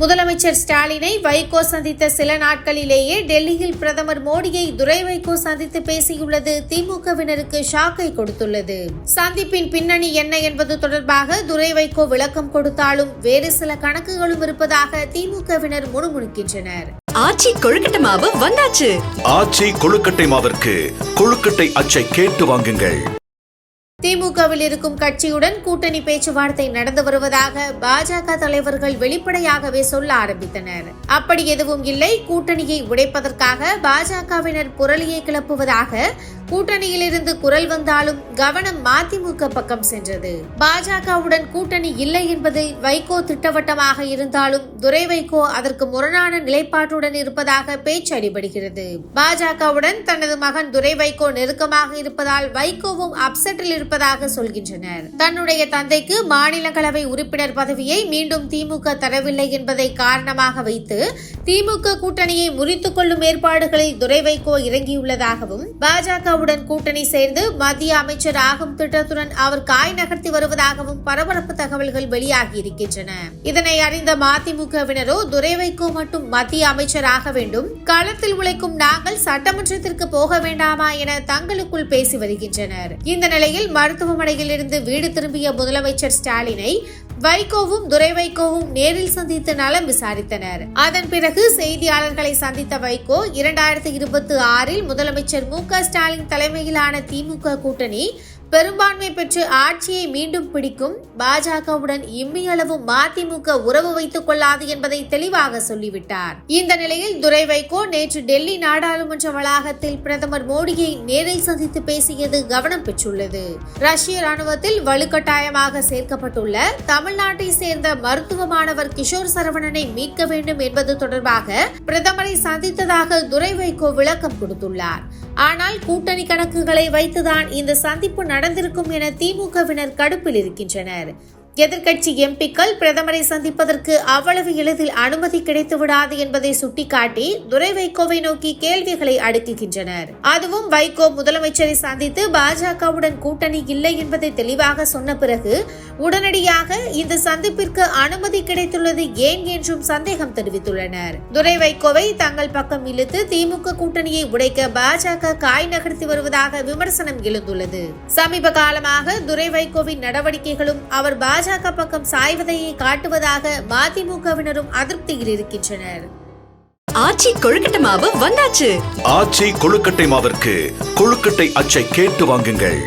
முதலமைச்சர் ஸ்டாலினை வைகோ சந்தித்த சில நாட்களிலேயே டெல்லியில் பிரதமர் மோடியை துரை வைகோ சந்தித்து பேசியுள்ளது. திமுகவினருக்கு ஷாக்கை கொடுத்துள்ளது. சந்திப்பின் பின்னணி என்ன என்பது தொடர்பாக துரை வைகோ விளக்கம் கொடுத்தாலும் வேறு சில கணக்குகளும் இருப்பதாக திமுகவினர் முணுமுணுக்கின்றனர். ஆச்சி கொழுக்கட்டை மாவு வந்தாச்சு. ஆச்சி கொழுக்கட்டை மாவிற்கு கொழுக்கட்டை அச்சை கேட்டு வாங்குங்கள். திமுகவில் இருக்கும் கட்சியுடன் கூட்டணி பேச்சுவார்த்தை நடந்து வருவதாக பாஜக தலைவர்கள் வெளிப்படையாகவே சொல்ல ஆரம்பித்தனர். அப்படி எதுவும் இல்லை. கூட்டணியை உடைப்பதற்காக பாஜகவினர் புரளியை கிளப்புவதாக கூட்டணியிலிருந்து குரல் வந்தாலும் கவனம் மதிமுக பக்கம் சென்றது. பாஜகவுடன் கூட்டணி இல்லை என்பது வைகோ திட்டவட்டமாக இருந்தாலும் துரை வைகோ அதற்கு முரணான நிலைப்பாட்டுடன் இருப்பதாக பேச்சு அடிபடுகிறது. பாஜகவுடன் தனது மகன் துரை வைகோ நெருக்கமாக இருப்பதால் வைகோவும் அப்செட்டில் இருப்பதாக சொல்கின்றனர். தன்னுடைய தந்தைக்கு மாநிலங்களவை உறுப்பினர் பதவியை மீண்டும் திமுக தரவில்லை என்பதை காரணமாக வைத்து திமுக கூட்டணியை முறித்துக் கொள்ளும் ஏற்பாடுகளில் துரை வைகோ இறங்கியுள்ளதாகவும் பாஜக பாஜகவுடன் கூட்டணி சேர்ந்து மத்திய அமைச்சர் ஆகும் திட்டத்துடன் அவர் காய் நகர்த்தி வருவதாகவும் பரபரப்பு தகவல்கள் வெளியாகி இருக்கின்றன. இதனை அறிந்த மதிமுகவினரோ துரைவைக்கோ மட்டும் மத்திய அமைச்சர் ஆக வேண்டும். களத்தில் உழைக்கும் நாங்கள் சட்டமன்றத்திற்கு போக வேண்டாமா என தங்களுக்குள் பேசி வருகின்றனர். இந்த நிலையில் மருத்துவமனையில் இருந்து வீடு திரும்பிய முதலமைச்சர் ஸ்டாலினை வைகோவும் துரை வைகோவும் நேரில் சந்தித்து நலம் விசாரித்தனர். அதன் பிறகு செய்தியாளர்களை சந்தித்த வைகோ இரண்டாயிரத்தி இருபத்தி ஆறில் முதலமைச்சர் மு க ஸ்டாலின் தலைமையிலான திமுக கூட்டணி பெரும்பான்மை பெற்று ஆட்சியை மீண்டும் பிடிக்கும் பாஜகவுடன் இம்மியளவு மதிமுக உறவு வைத்துக் கொள்ளாது என்பதை தெளிவாக சொல்லிவிட்டார். இந்த நிலையில் துரை வைகோ நேற்று டெல்லி நாடாளுமன்ற வளாகத்தில் பிரதமர் மோடியை நேரில் சந்தித்து பேசியது கவனம் பெற்றுள்ளது. ரஷ்ய ராணுவத்தில் வலுக்கட்டாயமாக சேர்க்கப்பட்டுள்ள தமிழ்நாட்டை சேர்ந்த மருத்துவ மாணவர் கிஷோர் சரவணனை மீட்க வேண்டும் என்பது தொடர்பாக பிரதமரை சந்தித்ததாக துரை வைகோ விளக்கம் கொடுத்துள்ளார். ஆனால் கூட்டணி கணக்குகளை வைத்துதான் இந்த சந்திப்பு நடந்திருக்கும் என திமுகவினர் கடுப்பில் இருக்கின்றனர். எதிர்க்கட்சி எம்பிக்கள் பிரதமரை சந்திப்பதற்கு அவ்வளவு எளிதில் அனுமதி கிடைத்து விடாது என்பதை சுட்டிக்காட்டி துரை வைகோவை நோக்கி கேள்விகளை அடுக்குகின்றனர். அதுவும் வைகோ முதலமைச்சரை சந்தித்து பாஜகவுடன் கூட்டணி இல்லை என்பதை தெளிவாக சொன்ன பிறகு உடனடியாக இந்த சந்திப்பிற்கு அனுமதி கிடைத்துள்ளது ஏன் என்றும் சந்தேகம் தெரிவித்துள்ளனர். துரை வைகோவை தங்கள் பக்கம் இழுத்து திமுக கூட்டணியை உடைக்க பாஜக காய் நகர்த்தி வருவதாக விமர்சனம் எழுந்துள்ளது. சமீப காலமாக துரை வைகோவின் நடவடிக்கைகளும் அவர் பாஜக பக்கம் சாய்வதையே காட்டுவதாக மதிமுகவினரும் அதிருப்தியில் இருக்கின்றனர். ஆச்சி கொழுக்கட்டை மாவு வந்தாச்சு. ஆச்சி கொழுக்கட்டை மாவிற்கு கொழுக்கட்டை அச்சை கேட்டு வாங்குங்கள்.